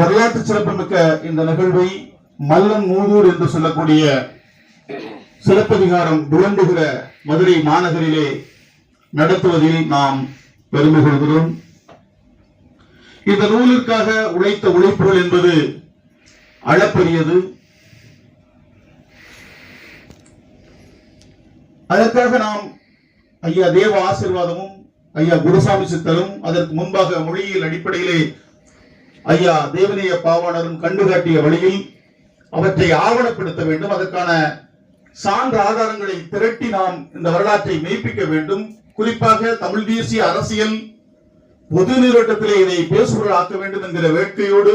வரலாற்று சிறப்புமிக்க இந்த நிகழ்வை மல்லன் மூதூர் என்று சொல்லக்கூடிய சிறப்பதிகாரம் விளம்புகிற மதுரை மாநகரிலே நடத்துவதில் நாம் பெருமை கொள்கிறோம் இந்த நூலிற்காக உழைத்த உழைப்புகள் என்பது அளப்பரியது. அதற்காக நாம் ஐயா தேவ ஆசீர்வாதமும் ஐயா குருசாமி சித்தரும் அதற்கு முன்பாக மொழியியல் அடிப்படையிலே ஐயா தேவனைய பாவாணரும் கண்டுகாட்டிய வழியில் அவற்றை ஆவணப்படுத்த வேண்டும். அதற்கான சான்று ஆதாரங்களை திரட்டி நாம் இந்த வரலாற்றை மெய்ப்பிக்க வேண்டும். குறிப்பாக தமிழ் தேசிய அரசியல் பொது நீரோட்டத்திலே இதை பேசுபொருள் ஆக்க வேண்டும் என்கிற வேட்கையோடு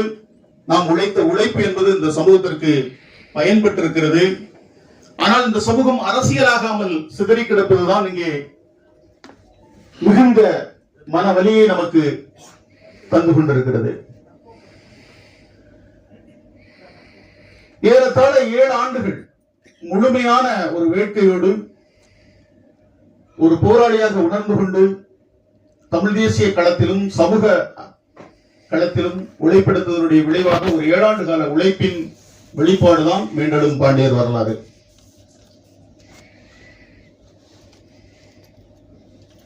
நாம் உழைத்த உழைப்பு என்பது இந்த சமூகத்திற்கு பயன்பட்டிருக்கிறது ஆனால் இந்த சமூகம் அரசியலாகாமல் சிதறி கிடப்பதுதான் இங்கே மிகுந்த மன வலியை நமக்கு தந்து கொண்டிருக்கிறது. ஏறத்தாழ ஏழு ஆண்டுகள் முழுமையான ஒரு வேட்கையோடு ஒரு போராளியாக உணர்ந்து கொண்டு தமிழ் தேசிய களத்திலும் சமூக களத்திலும் உழைப்பெடுத்ததனுடைய விளைவாக ஒரு ஏழாண்டு கால உழைப்பின் வெளிப்பாடுதான் மீண்டெழும் பாண்டியர் வரலாறு.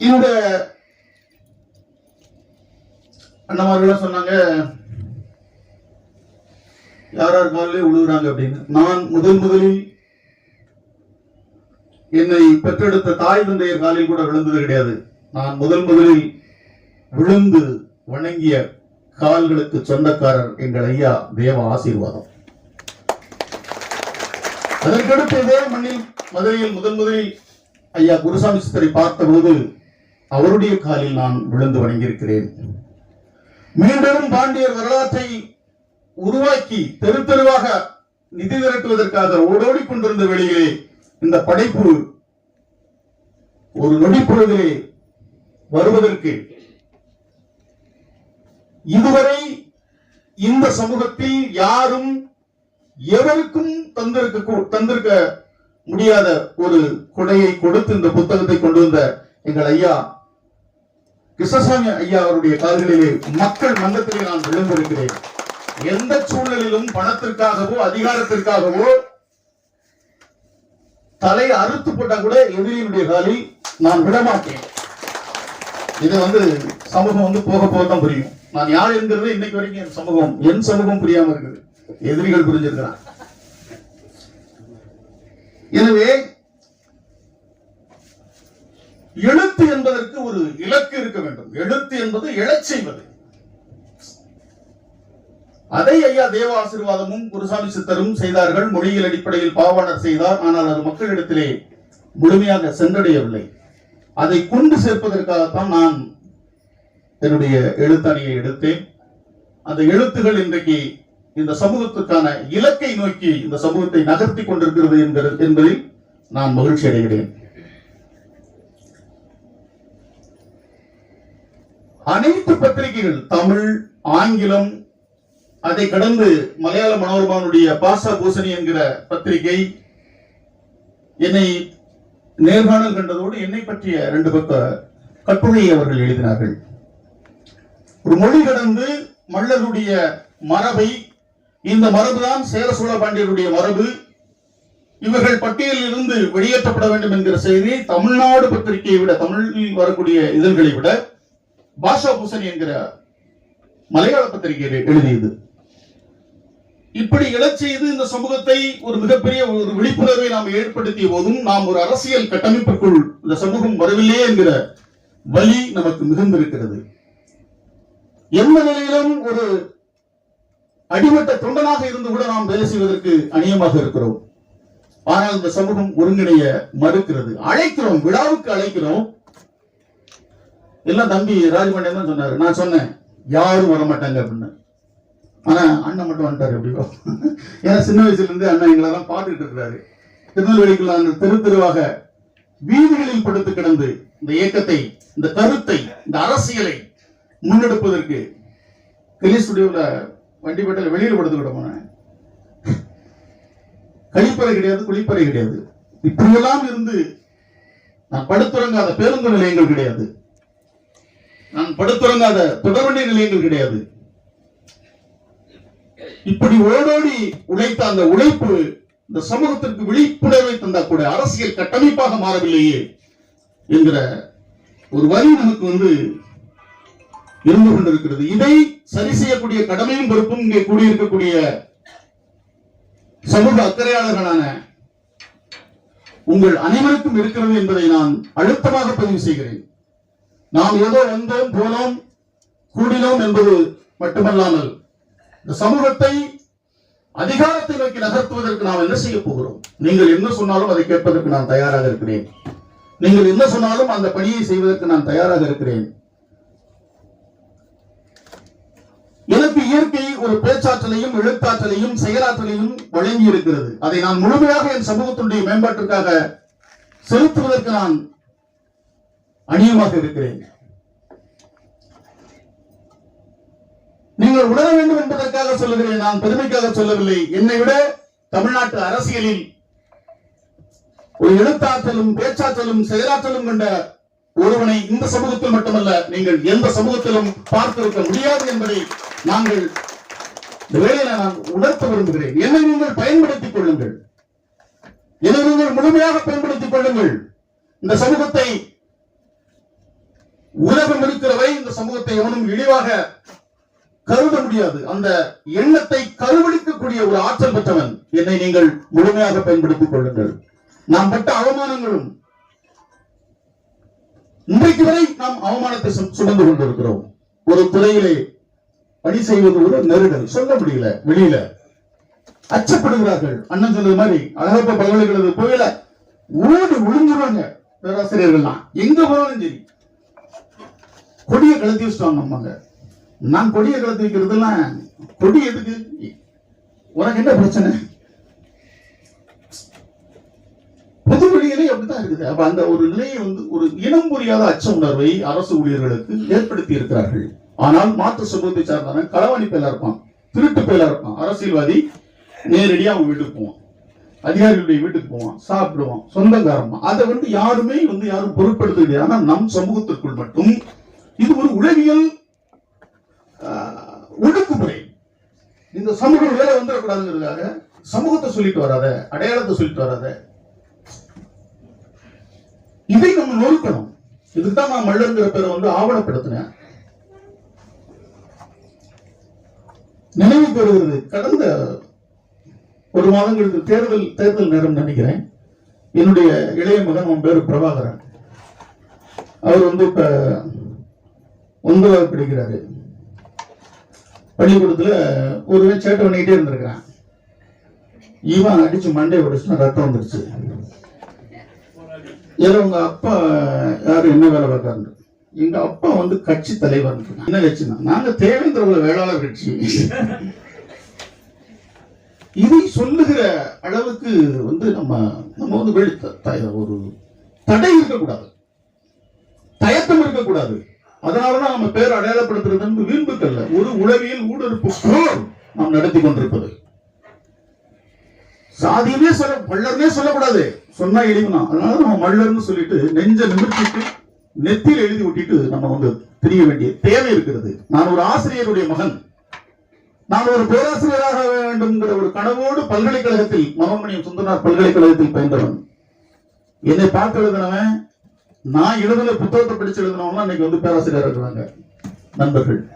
இந்த அண்ணமார்கள் சொன்னாங்க யார் யார் காலிலே விழுகிறாங்க அப்படின்னு? நான் முதல் முதலில் என்னை பெற்றெடுத்த தாய் தந்தையர் காலில் கூட விழுந்தது கிடையாது. நான் முதல் முதலில் விழுந்து வணங்கிய கால்களுக்கு சொந்தக்காரர் எங்கள் ஐயா தேவ ஆசீர்வாதம். அதற்கடுத்து இதே மண்ணில் மதுரையில் முதன் முதலில் ஐயா குருசாமி சித்தரை பார்த்தபோது அவருடைய காலில் நான் விழுந்து வணங்கியிருக்கிறேன். மீண்டும் பாண்டியர் வரலாற்றை உருவாக்கி தெரு தெருவாக நிதி திரட்டுவதற்காக ஓடோடி கொண்டிருந்த வேளையிலே இந்த படைப்பு ஒரு நொடிப்பொழுதிலே வருவதற்கு இதுவரை இந்த சமூகத்தில் யாரும் எவருக்கும் தந்திருக்க கூ- தந்திருக்க முடியாத ஒரு கொடையை கொடுத்து இந்த புத்தகத்தை கொண்டு வந்த எங்கள் ஐயா கிருஷ்ணசாமி ஐயா அவருடைய கால்களிலே மக்கள் மன்றத்திலே நான் விழுந்திருக்கிறேன். எந்த சூழ்நிலையிலும் பணத்திற்காகவோ அதிகாரத்திற்காகவோ தலை அறுத்து போட்டா கூட எதிரியினுடைய காலில் நான் விடமாட்டேன். இது வந்து சமூகம் வந்து போக போக தான் புரியும். நான் யார் என்கிறது இன்னைக்கு வரைக்கும் என் சமூகம் என் சமூகம் புரியாம இருக்குது. எதிரிகள் புரிஞ்சிருக்கிறான் எனவே எழுத்து என்பதற்கு ஒரு இலக்கு இருக்க வேண்டும். எழுத்து என்பது எழச் செய்வது. அதை ஐயா தேவ ஆசீர்வாதமும் குருசாமி சித்தரும் செய்தார்கள். மொழியியல் அடிப்படையில் பாவாணர் செய்தார். ஆனால் அது மக்களிடத்திலே முழுமையாக சென்றடையவில்லை. அதை கொண்டு சேர்ப்பதற்காகத்தான் நான் என்னுடைய எழுத்தணியை எடுத்தேன். அந்த எழுத்துகள் இன்றைக்கு இந்த சமூகத்துக்கான இலக்கை நோக்கி இந்த சமூகத்தை நகர்த்தி கொண்டிருக்கிறது என்பதில் நான் மகிழ்ச்சி அடைகிறேன். அனைத்து பத்திரிகைகள் தமிழ் ஆங்கிலம் அதை கடந்து மலையாள மனோரமானுடைய பாசா பூசணி என்கிற பத்திரிகை என்னை நேர்காணல் கண்டதோடு என்னை பற்றிய ரெண்டு பக்க கட்டுரையை அவர்கள் எழுதினார்கள். ஒரு மொழி கடந்து மல்லருடைய மரபை இந்த மரபுதான் சேர சோழ பாண்டியருடைய மரபு. இவர்கள் பட்டியலில் இருந்து வெளியேற்றப்பட வேண்டும் என்கிற செய்தி தமிழ்நாடு பத்திரிகையை விட தமிழில் வரக்கூடிய இதழ்களை விட பாஷா பூசணி என்கிற மலையாள பத்திரிகை எழுதியது. இப்படி எழச் செய்து இந்த சமூகத்தை ஒரு மிகப்பெரிய ஒரு விழிப்புணர்வை நாம் ஏற்படுத்திய போதும் நாம் ஒரு அரசியல் கட்டமைப்புக்குள் இந்த சமூகம் வரவில்லையே என்கிற வலி நமக்கு மிகுந்திருக்கிறது. எந்த நிலையிலும் ஒரு அடிமட்ட தொண்டனாக இருந்து கூட நாம் வேலை செய்வதற்கு அநியமாக இருக்கிறோம். ஆனால் இந்த சமூகம் ஒருங்கிணைய மறுக்கிறது. அழைக்கிறோம் விழாவுக்கு அழைக்கிறோம். எல்லாம் தம்பி ராஜபாண்டியன் தான் சொன்னாரு. நான் சொன்னேன் யாரும் வர மாட்டாங்க அப்படின்னு. ஆனா அண்ணன் மட்டும் வந்துட்டாரு எப்படியோ. ஏன்னா சின்ன வயசுல இருந்து அண்ணன் எங்களை தான் பார்த்துட்டு இருக்கிறாரு. திருநெல்வேலிக்குள்ள அந்த தெரு தெருவாக வீதிகளில் படுத்து கிடந்து இந்த இயக்கத்தை இந்த கருத்தை இந்த அரசியலை முன்னெடுப்பதற்கு கிளி ஸ்டுடியோல வெளியில் படுத்து விட போனேன். கழிப்பறை கிடையாது குளிப்பறை கிடையாது. இப்படியெல்லாம் இருந்து நான் படுத்துறங்காத பேருந்து நிலையங்கள் கிடையாது. நான் படுத்துறங்காத தொடர்வண்டி நிலையங்கள் கிடையாது. இப்படி ஓடோடி உழைத்த அந்த உழைப்பு இந்த சமூகத்திற்கு விழிப்புணர்வை தந்தா கூட அரசியல் கட்டமைப்பாக மாறவில்லையே என்கிற ஒரு வரி நமக்கு வந்து இருந்து கொண்டிருக்கிறது. இதை சரி செய்யக்கூடிய கடமையும் பொறுப்பும் இங்கே கூடியிருக்கக்கூடிய சமூக அக்கறையாளர்களான உங்கள் அனைவருக்கும் இருக்கிறது என்பதை நான் அழுத்தமாக பதிவு செய்கிறேன். நாம் ஏதோ வந்தோம் போனோம் கூடினோம் என்பது மட்டுமல்லாமல் இந்த சமூகத்தை அதிகாரத்தை நோக்கி நகர்த்துவதற்கு நாம் என்ன செய்ய போகிறோம்? நீங்கள் என்ன சொன்னாலும் அதை கேட்பதற்கு நான் தயாராக இருக்கிறேன். நீங்கள் என்ன சொன்னாலும் அந்த பணியை செய்வதற்கு நான் தயாராக இருக்கிறேன். எனக்கு இயற்கை ஒரு பேச்சாற்றலையும் எழுத்தாற்றலையும் செயலாற்றலையும் வழங்கி இருக்கிறது. அதை நான் முழுமையாக என் சமூகத்தினுடைய மேம்பாட்டிற்காக செலுத்துவதற்கு நான் அணியமாக இருக்கிறேன். நீங்கள் உணர வேண்டும் என்பதற்காக சொல்லுகிறேன். நான் பெருமைக்காக சொல்லவில்லை. என்னை விட தமிழ்நாட்டு அரசியலில் ஒரு எழுத்தாற்றலும் பேச்சாற்றலும் செயலாற்றலும் கொண்ட ஒருவனை இந்த சமூகத்தில் மட்டுமல்ல நீங்கள் எந்த சமூகத்திலும் பார்த்திருக்க முடியாது என்பதை நாங்கள் இந்த நான் உணர்த்த விரும்புகிறேன். என்னை நீங்கள் பயன்படுத்திக் கொள்ளுங்கள். என்னை நீங்கள் முழுமையாக பயன்படுத்திக் கொள்ளுங்கள். இந்த சமூகத்தை உலகம் இருக்கிறவை இந்த சமூகத்தை எவனும் இழிவாக கருத முடியாது. அந்த எண்ணத்தை கருவளிக்கக்கூடிய ஒரு ஆற்றல் பெற்றவன் என்னை நீங்கள் முழுமையாக பயன்படுத்திக் கொள்ளுங்கள். நாம் பட்ட அவமானங்களும் இன்றைக்கு வரை நாம் அவமானத்தை சுமந்து கொண்டிருக்கிறோம். ஒரு துறையிலே பணி செய்வது ஒரு நெருடல். சொல்ல முடியல வெளியில. அச்சப்படுகிறார்கள். அண்ணன் சொன்னது மாதிரி அழகப்ப பல்கலைக்கழக போயில ஓடி விழுந்துருவாங்க பேராசிரியர்கள்லாம். எங்க போனாலும் சரி. கொடிய கலத்தி வச்சுட்டாங்க நம்மங்க நான் கொடியை கலத்தி வைக்கிறதெல்லாம் கொடி எதுக்கு? உனக்கு என்ன பிரச்சனை? பொது வெளியிலே அப்படித்தான் இருக்குது. அப்ப அந்த ஒரு நிலையை வந்து ஒரு இனம் புரியாத அச்ச உணர்வை அரசு ஊழியர்களுக்கு ஏற்படுத்தி இருக்கிறார்கள். ஆனால் மாற்று சமூகத்தை சார்ந்தவன் களவாணி பேலா இருப்பான் திருட்டு பேலா இருப்பான். அரசியல்வாதி நேரடியா அவன் வீட்டுக்கு போவான். அதிகாரிகளுடைய வீட்டுக்கு போவான் சாப்பிடுவான் சொந்தக்காரமா அதை வந்து யாருமே வந்து யாரும் பொருட்படுத்த கிடையாது ஆனால் நம் சமூகத்திற்குள் மட்டும் இது ஒரு உளவியல் ஒடுக்குமுறை. இந்த சமூகம் வேலை வந்துடக்கூடாதுங்கிறதுக்காக சமூகத்தை சொல்லிட்டு வராத அடையாளத்தை சொல்லிட்டு வராத. இதை நம்ம நொறுக்கணும். இதுக்கு தான் நான் மல்லருங்கிற பேரை வந்து ஆவணப்படுத்தினேன். நினைவு பெறுகிறது. கடந்த ஒரு மாதங்களுக்கு தேர்தல் தேர்தல் நேரம் நினைக்கிறேன். என்னுடைய இளைய மகன் அவன் பேரு பிரபாகரன். அவர் வந்து இப்ப ஒன்பதாவது படிக்கிறாரு. பள்ளிக்கூடத்துல ஒரு சேட்டை பண்ணிக்கிட்டே இருந்திருக்கிறான். இவன் அடிச்சு மண்டை உடைச்சுனா ரத்தம் வந்துருச்சு. ஏதோ உங்க அப்பா யாரும் என்ன வேலை பார்க்கறாரு? எங்க அப்பா வந்து கட்சி தலைவர். என்ன கட்சினா? நாங்க தேவேந்திர உள்ள வேளாளர் கட்சி. இதை சொல்லுகிற அளவுக்கு வந்து நம்ம நம்ம வந்து வெளி ஒரு தடை இருக்கக்கூடாது. தயக்கம் இருக்கக்கூடாது. அதனாலதான் நம்ம பேர் அடையாளப்படுத்துறது விரும்புக்கல்ல வீண்புக்கல்ல ஒரு உளவியல் ஊடுருப்பு போர் நாம் நடத்தி கொண்டிருப்பது. சாதியுமே சொல்ல மல்லர்னே சொல்லக்கூடாது. சொன்னா இழிவுனா அதனால நம்ம மல்லர்னு சொல்லிட்டு நெஞ்ச நிமிர்த்திட்டு நெத்தியில் எழுதி விட்டுட்டு நம்ம வந்து தெரிய வேண்டிய தேவை இருக்கிறது. நான் ஒரு ஆசிரியருடைய மகன். நான் ஒரு பேராசிரியராக வேண்டும்ங்கிற ஒரு கனவோடு பல்கலைக்கழகத்தில் மனோன்மணியம் சுந்தரனார் பல்கலைக்கழகத்தில் பயின்றவன். என்னை பார்த்து எழுதினவன் நான் எழுதுன புத்தகத்தை படிச்சு எழுதினவங்களாம் இன்னைக்கு வந்து பேராசிரியர் இருக்கிறாங்க. நண்பர்கள்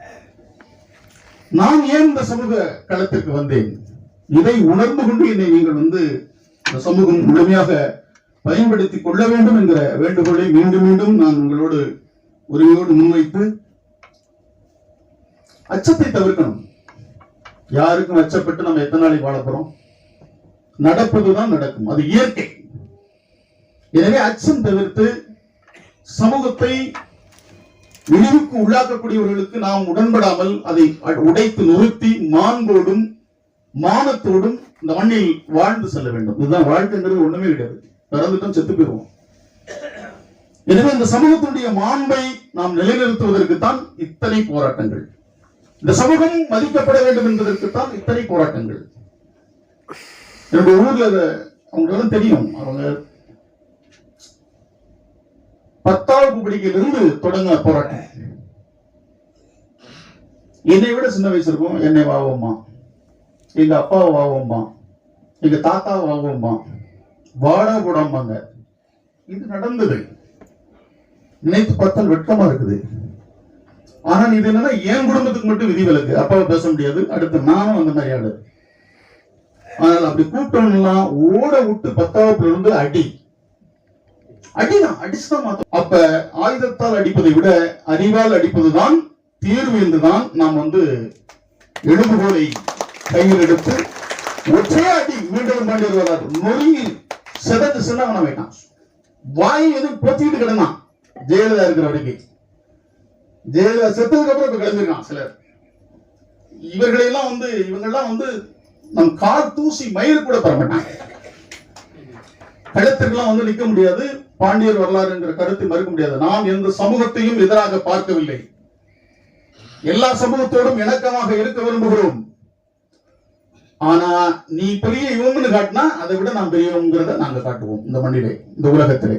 நான் ஏன் இந்த சமூக களத்திற்கு வந்தேன்? இதை உணர்ந்து கொண்டு என்னை நீங்கள் வந்து இந்த சமூகம் முழுமையாக பயன்படுத்திக் கொள்ள வேண்டும் என்கிற வேண்டுகோளை மீண்டும் மீண்டும் நான் உங்களோடு உரிமையோடு முன்வைத்து அச்சத்தை தவிர்க்கணும். யாருக்கும் அச்சப்பட்டு நம்ம எத்தனை நாளைக்கு வாழ போறோம்? நடப்பதுதான் நடக்கும். அது இயற்கை. எனவே அச்சம் தவிர்த்து சமூகத்தை இழிவுக்கு உள்ளாக்கக்கூடியவர்களுக்கு நாம் உடன்படாமல் அதை உடைத்து நிறுத்தி மாண்போடும் மானத்தோடும் இந்த மண்ணில் வாழ்ந்து செல்ல வேண்டும். இதுதான் வாழ்க்கைங்கிறது ஒண்ணுமே கிடையாது. பிறந்துட்டோம் செத்து போயிருவோம் எனவே இந்த சமூகத்தினுடைய மாண்பை நாம் நிலைநிறுத்துவதற்கு தான் இத்தனை போராட்டங்கள். இந்த சமூகம் மதிக்கப்பட வேண்டும் என்பதற்கு தான் இத்தனை போராட்டங்கள். என்னுடைய ஊர்ல இத தெரியும். அவங்க பத்தாவது படிக்கையிலிருந்து தொடங்க போராட்டம் என்னை விட சின்ன வயசு இருக்கும் என்னை வாவோமா எங்க அப்பாவை வாவோம்மா. எங்க தாத்தாவை வாவோம்மா. வாடா போடாமாங்க இது நடந்தது. நினைத்து பார்த்தால் வெட்கமா இருக்குது. ஆனா இது என்னன்னா என் குடும்பத்துக்கு மட்டும் விதி விலக்கு. அப்பாவை பேச முடியாது. அடுத்து நானும் அந்த மாதிரி ஆளு. ஆனால் அப்படி கூட்டம்லாம் ஓட விட்டு பத்தாவதுல இருந்து அடி. அடிதான் அடிச்சுதான் மாத்தோம். அப்ப ஆயுதத்தால் அடிப்பதை விட அறிவால் அடிப்பதுதான் தீர்வு என்றுதான் நாம் வந்து எழுதுகோலை கையில் எடுத்து ஒற்றையா அடி மீண்டும் பாண்டியர் வருவார் நொறுங்கி செதந்து சின்னவன வேண்டாம் வாய் எதுவும் போத்திக்கிட்டு கிடந்தான். ஜெயலலிதா இருக்கிற வரைக்கும் ஜெயலலிதா செத்ததுக்கு அப்புறம் இப்ப கிடந்திருக்கான் சிலர். இவர்களெல்லாம் வந்து இவங்கெல்லாம் வந்து நம் கார் தூசி மயில் கூட பெற மாட்டாங்க. களத்திற்கெல்லாம் வந்து நிற்க முடியாது. பாண்டியர் வரலாறு என்கிற கருத்தை மறுக்க முடியாது. நாம் எந்த சமூகத்தையும் எதிராக பார்க்கவில்லை. எல்லா சமூகத்தோடும் இணக்கமாக இருக்க விரும்புகிறோம். ஆனா நீ பெரிய இவங்கன்னு காட்டினா அதை விட நாம் பெரியவங்கிறத நாங்க காட்டுவோம். இந்த மண்ணிலே இந்த உலகத்திலே.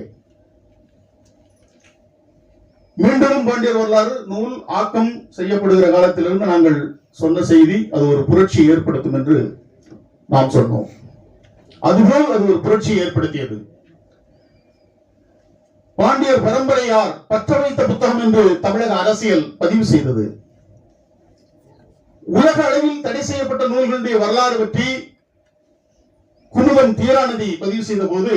மீண்டும் பாண்டியர் வரலாறு நூல் ஆக்கம் செய்யப்படுகிற காலத்திலிருந்து நாங்கள் சொன்ன செய்தி அது ஒரு புரட்சி ஏற்படுத்தும் என்று நாம் சொன்னோம். அதுபோல் அது ஒரு புரட்சியை ஏற்படுத்தியது. பாண்டியர் பரம்பரையார் பற்ற வைத்த புத்தகம் என்று தமிழக அரசியல் பதிவு செய்தது. உலக அளவில் தடை செய்யப்பட்ட நூல்களுடைய வரலாறு பற்றி குமுதம் தீராநதி பதிவு செய்த போது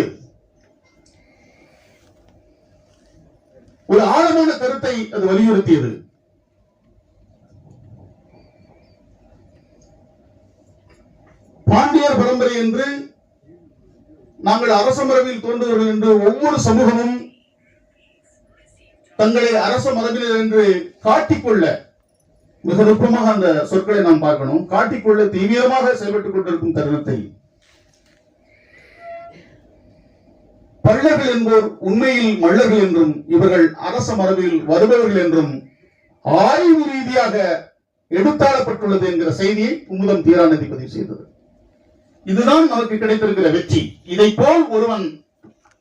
ஒரு ஆழமான கருத்தை அது வலியுறுத்தியது. பாண்டியர் பரம்பரை என்று நாங்கள் அரச மரபில் தோன்றுவர்கள் என்று ஒவ்வொரு சமூகமும் தங்களை அரச மரபினர் என்று காட்டிக்கொள்ள மிக நுட்பமாக அந்த சொற்களை நாம் பார்க்கணும். காட்டிக்கொள்ள தீவிரமாக செயல்பட்டுக் கொண்டிருக்கும் தருணத்தை. பள்ளர்கள் என்போர் உண்மையில் மள்ளர்கள் என்றும் இவர்கள் அரச மரபில் வருபவர்கள் என்றும் ஆய்வு ரீதியாக எடுத்தாளப்பட்டுள்ளது என்கிற செய்தியை குமுதம் தீராநதி பதிவு செய்தது. இதுதான் நமக்கு கிடைத்திருக்கிற வெற்றி. இதை போல் ஒருவன்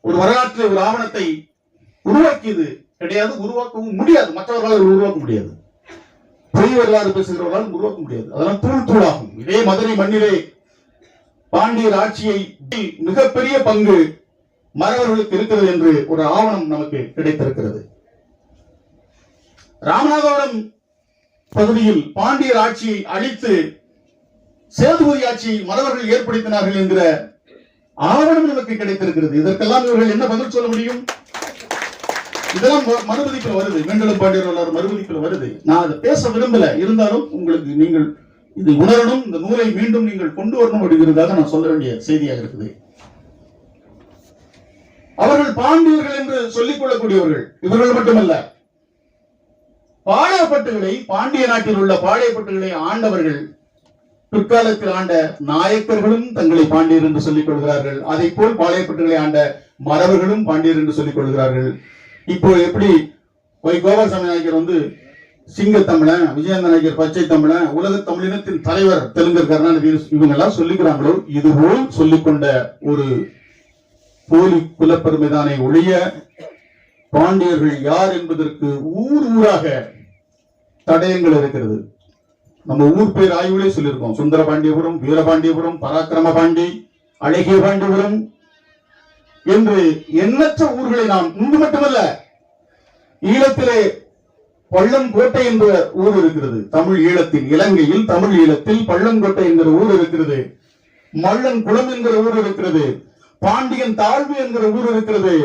ஒரு வரலாற்று ஒரு ஆவணத்தை உருவாக்கியது கிடையாது உருவாக்கவும் முடியாது. மற்றவர்களால் உருவாக்க முடியாது. பொய் வரலாறு பேசுகிறவர்களால் உருவாக்க முடியாது. அதெல்லாம் தூள் தூளாகும். இதே மதுரை மண்ணிலே பாண்டியர் ஆட்சியை மிகப்பெரிய பங்கு மறவர்களுக்கு இருக்கிறது என்று ஒரு ஆவணம் நமக்கு கிடைத்திருக்கிறது. ராமநாதபுரம் பகுதியில் பாண்டியர் ஆட்சியை அழித்து சேதுபதி ஆட்சியை மறவர்கள் ஏற்படுத்தினார்கள் என்கிற ஆவணம் நமக்கு கிடைத்திருக்கிறது. இதற்கெல்லாம் இவர்கள் என்ன பதில் சொல்ல முடியும்? இதெல்லாம் ம- மறுபதிப்பில் வருது. மெண்டலம் பாண்டியர் வரலாறு மறுபதிப்பில் வருது. நான் அதை பேச விரும்பல. இருந்தாலும் உங்களுக்கு நீங்கள் இதை உணரணும். இந்த நூலை மீண்டும் நீங்கள் கொண்டு வரணும் அப்படிங்கிறதாக நான் சொல்ல வேண்டிய செய்தியாக இருக்குது. அவர்கள் பாண்டியர்கள் என்று சொல்லிக் கொள்ளக்கூடியவர்கள். இவர்கள் மட்டுமல்ல. பாளையப்பட்டுகளை பாண்டிய நாட்டில் உள்ள பாளையப்பட்டுகளை ஆண்டவர்கள் பிற்காலத்தில் ஆண்ட நாயக்கர்களும் தங்களை பாண்டியர் என்று சொல்லிக் கொள்கிறார்கள். அதை போல் பாளையப்பட்டுகளை ஆண்ட மறவர்களும் பாண்டியர் என்று சொல்லிக் கொள்கிறார்கள். இப்போ எப்படி ஒய் கோபாலசாமி நாயக்கர் வந்து சிங்க தமிழன் விஜயந்த நாயக்கர் பச்சை தமிழன் உலக தமிழினத்தின் தலைவர் தெலுங்கர் கருணாநிதி இவங்க எல்லாம் சொல்லிக்கிறாங்களோ இதுபோல் சொல்லிக்கொண்ட ஒரு போலி குலப்பெருமைதானே ஒழிய பாண்டியர்கள் யார் என்பதற்கு ஊர் ஊராக தடயங்கள் இருக்கிறது. நம்ம ஊர் பேர் ஆய்வுகளே சொல்லியிருக்கோம். சுந்தர பாண்டியபுரம் வீரபாண்டியபுரம் பராக்கிரம பாண்டி அழகிய பாண்டியபுரம் என்று எண்ணற்ற ஊர்களை நாம் இங்கு மட்டுமல்ல ஈழத்திலே பள்ளங்கோட்டை என்ற ஊர் இருக்கிறது. தமிழ் ஈழத்தில் இலங்கையில் தமிழ் ஈழத்தில் பள்ளங்கோட்டை என்கிற ஊர் இருக்கிறது. மல்லன் குளம் என்கிற ஊர் இருக்கிறது. பாண்டியன் தாழ்வு என்கிற ஊர் இருக்கிறது.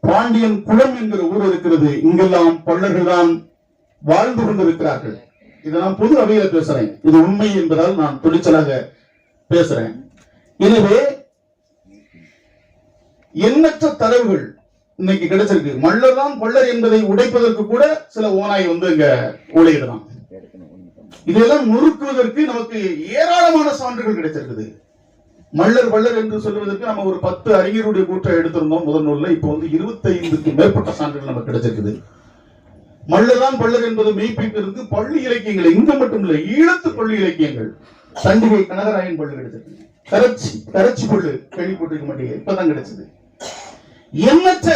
பாண்டியன் குளம் என்கிற ஊர் இருக்கிறது. இங்கெல்லாம் பள்ளர்கள் தான் வாழ்ந்து கொண்டிருக்கிறார்கள். இதெல்லாம் நான் பொது அவையில பேசுறேன். இது உண்மை என்பதால் நான் துணிச்சலாக பேசுறேன். எனவே எண்ணற்ற தரவுகள் இன்னைக்கு கிடைச்சிருக்கு. மல்லதான் கொள்ளர் என்பதை உடைப்பதற்கு கூட சில ஓனாய் வந்து இங்க உழையிடலாம் இதெல்லாம் நொறுக்குவதற்கு நமக்கு ஏராளமான சான்றுகள் கிடைச்சிருக்குது. மல்லர் வள்ளர் என்று சொல்வதற்கு நம்ம ஒரு பத்து அறிஞருடைய கூட்டம் எடுத்திருந்தோம் முதல் நூல்ல. இப்போ வந்து இருபத்தைந்துக்கு மேற்பட்ட சான்றுகள் நமக்கு கிடைச்சிருக்குது. மல்லதான் பள்ளர் என்பது மெய்ப்பிற்கு பள்ளி இலக்கியங்கள் இங்க மட்டும் இல்லை ஈழத்து பள்ளி இலக்கியங்கள். சண்டிகை கனகராயன் பள்ளு கிடைச்சது கரச்சி கரச்சி பள்ளு கேள்விப்பட்டிருக்க மாட்டீங்க இப்பதான் கிடைச்சது. எண்ணற்ற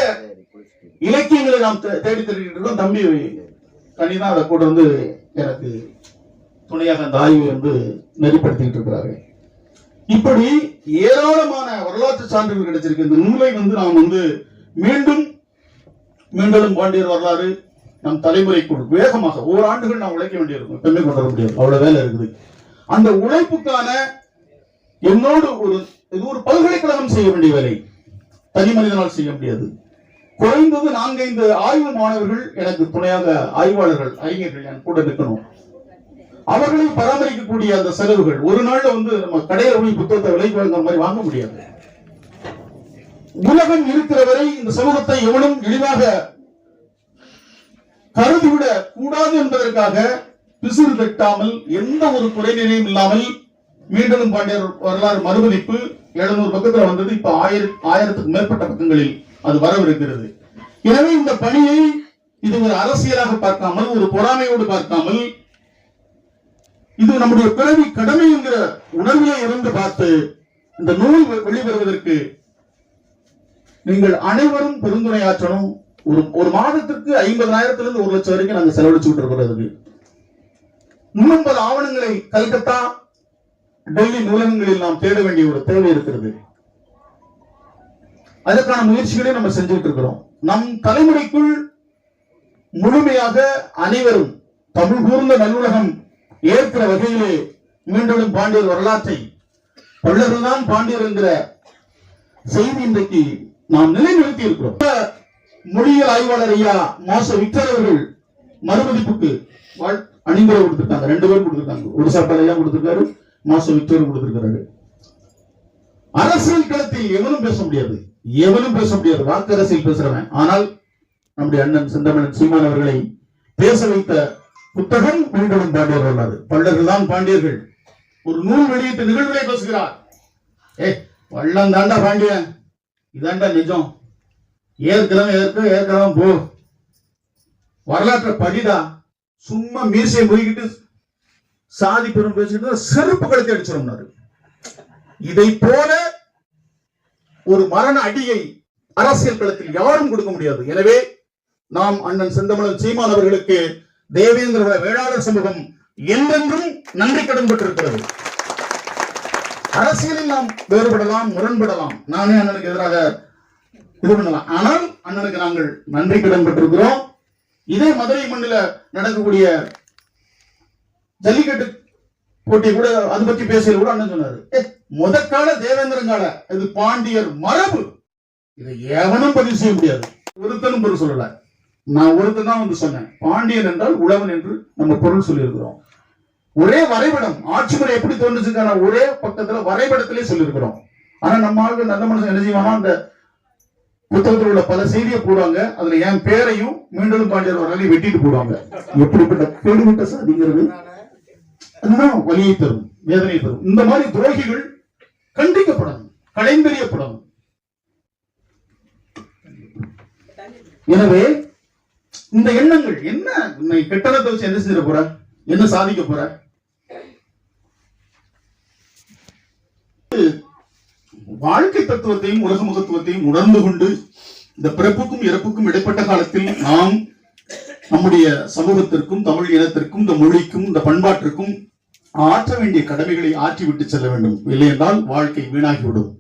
இலக்கியங்களை நாம் தேடி தெரிவிக்கிட்டு இருக்கோம் தம்பி. தனிதான் அதை கூட வந்து எனக்கு துணையாக அந்த ஆய்வு வந்து நெறிப்படுத்திட்டு இருக்கிறார்கள். இப்படி ஏராளமான வரலாற்று சான்றுகள் கிடைச்சிருக்கு. இந்த நூலை வந்து நாம் வந்து மீண்டும் மீண்டும் பாண்டியர் வரலாறு நம் தலைமுறைக்குள் வேகமாக ஓராண்டுகள் நாம் உழைக்க வேண்டியிருக்கும். பெருமை கொண்டு வர முடியாது. அவ்வளவு வேலை இருக்குது. அந்த உழைப்புக்கான என்னோடு ஒரு இது ஒரு பல்கலைக்கழகம் செய்ய வேண்டிய வேலை. தனி மனிதனால் செய்ய முடியாது. குறைந்தது நான்கைந்து ஆய்வு மாணவர்கள் எனக்கு துணையாக ஆய்வாளர்கள் அறிஞர்கள் என் கூட நிற்கணும். அவர்களை பராமரிக்கக்கூடிய அந்த செலவுகள் ஒரு நாள்ல வந்து நம்ம கடையில போய் புத்தகத்தை விலைக்கு வாங்குற மாதிரி வாங்க முடியாது. உலகம் இருக்கிற வரை இந்த சமூகத்தை எவனும் எளிதாக கருதிவிடக் கூடாது என்பதற்காக பிசுறு வெட்டாமல் எந்த ஒரு குறைநிலையும் இல்லாமல் மீண்டும் பாண்டியர் வரலாறு மறுமதிப்பு எழுநூறு பக்கத்துல வந்தது. இப்ப ஆயிரம் ஆயிரத்துக்கு மேற்பட்ட பக்கங்களில் அது வரவிருக்கிறது. எனவே இந்த பணியை இது ஒரு அரசியலாக பார்க்காமல் ஒரு பொறாமையோடு பார்க்காமல் இது நம்முடைய பிறவி கடமை என்கிற உணர்விலே இருந்து பார்த்து இந்த நூல் வெளிவருவதற்கு நீங்கள் அனைவரும் பெருந்துணையாற்றணும். ஒரு ஒரு மாதத்திற்கு ஐம்பதாயிரத்துல இருந்து ஒரு லட்சம் வரைக்கும் நாங்க செலவழிச்சுட்டு இருக்கிறதுக்கு இன்னும் பல ஆவணங்களை கல்கத்தா டெல்லி நூலகங்களில் நாம் தேட வேண்டிய ஒரு தேவை இருக்கிறது. அதற்கான முயற்சிகளை நம்ம செஞ்சுட்டு இருக்கிறோம். நம் தலைமுறைக்குள் முழுமையாக அனைவரும் தமிழ் கூர்ந்த நல்லுலகம் ஏற்கிற வகையிலே மீண்டும் பாண்டியர் வரலாற்றை பல்லவர்தான் பாண்டியர் என்கிற செய்தி இன்றைக்கு நாம் நிலைநிறுத்தி இருக்கிறோம் மொழியியல் ஆய்வாளர் ஐயா மாச விக்டர் அவர்கள் மறுமதிப்புக்கு அணிந்துரை கொடுத்திருக்காங்க. ரெண்டு பேரும் கொடுத்திருக்காங்க. ஒரு சாப்பாடு ஐயா கொடுத்திருக்காரு மாச விக்டர் கொடுத்திருக்காரு அரசியல் களத்தில் எவனும் பேச முடியாது. எவனும் பேச முடியாது. வாக்கு அரசியல் பேசுறவன். ஆனால் நம்முடைய அண்ணன் செந்தமிழன் சீமான் அவர்களை பேச வைத்த புத்தகம் மீண்டும் பாண்டியர் வரலாறு. பல்லர்கள் தான் பாண்டியர்கள். ஒரு நூல் வெளியிட்டு நிகழ்வுகளை பேசுகிறார். ஏ வள்ளம் தாண்டா பாண்டியன். இதாண்டா நிஜம். ஏற்கனவே ஏற்க ஏற்கனவே போ. வரலாற்றை படிடா சும்மா மீசையை முறிக்கிட்டு சாதி பெரும் பேசிக்கிட்டு செருப்பு கழுத்தி அடிச்சிருந்தாரு இதை போல ஒரு மரண அடியை அரசியல் களத்தில் யாரும் கொடுக்க முடியாது. எனவே நாம் அண்ணன் செந்தமிழன் சீமான் அவர்களுக்கு தேவேந்திர வேளாளர் சமூகம் என்றென்றும் நன்றி கடன் பெற்றிருக்கிறது. அரசியலில் நாம் வேறுபடலாம் முரண்படலாம். நானே அண்ணனுக்கு எதிராக இது பண்ணலாம். ஆனால் அண்ணனுக்கு நாங்கள் நன்றி கடன் பெற்றிருக்கிறோம் இதே மதுரை மண்ணில நடக்கக்கூடிய ஜல்லிக்கட்டு போட்டி கூட அது பத்தி பேசியது கூட அண்ணன் சொன்னாரு. "ஏ, முதற்கால தேவேந்திரங்கால இது பாண்டியர் மரபு. இதை எவனும் பதிவு செய்ய முடியாது. ஒருத்தனும் பொருள் சொல்லல. நான் ஒருத்தன் தான் வந்து சொன்னேன். பாண்டியன் என்றால் உழவன் என்று நம்ம பொருள் சொல்லியிருக்கிறோம். ஒரே வரைபடம் ஆட்சி முறை எப்படி தோன்றுச்சுக்கான ஒரே பக்கத்துல வரைபடத்திலே சொல்லியிருக்கிறோம். ஆனா நம்ம ஆளுக்கு நல்ல மனுஷன் என்ன செய்வானா அந்த புத்தகத்தில் உள்ள பல செய்தியை போடுவாங்க. அதுல என் பேரையும் மீண்டும் பாண்டியர் வரலையும் வெட்டிட்டு போடுவாங்க. எப்படிப்பட்ட கேடுவிட்ட சாதிங்கிறது? அதுதான் வலியை தரும் வேதனையை தரும். இந்த மாதிரி துரோகிகள் கண்டிக்கப்படணும் களைந்தெறியப்படணும் எனவே இந்த எண்ணங்கள் என்ன? கெட்டதை வச்சு என்ன செஞ்சிட போற? என்ன சாதிக்க போற? வாழ்க்கை தத்துவத்தையும் உலக முகத்துவத்தையும் உணர்ந்து கொண்டு இந்த பிறப்புக்கும் இறப்புக்கும் இடைப்பட்ட காலத்தில் நாம் நம்முடைய சமூகத்திற்கும் தமிழ் இனத்திற்கும் இந்த மொழிக்கும் இந்த பண்பாட்டிற்கும் ஆற்ற வேண்டிய கடமைகளை ஆற்றிவிட்டு செல்ல வேண்டும். இல்லை என்றால் வாழ்க்கை வீணாகிவிடும்.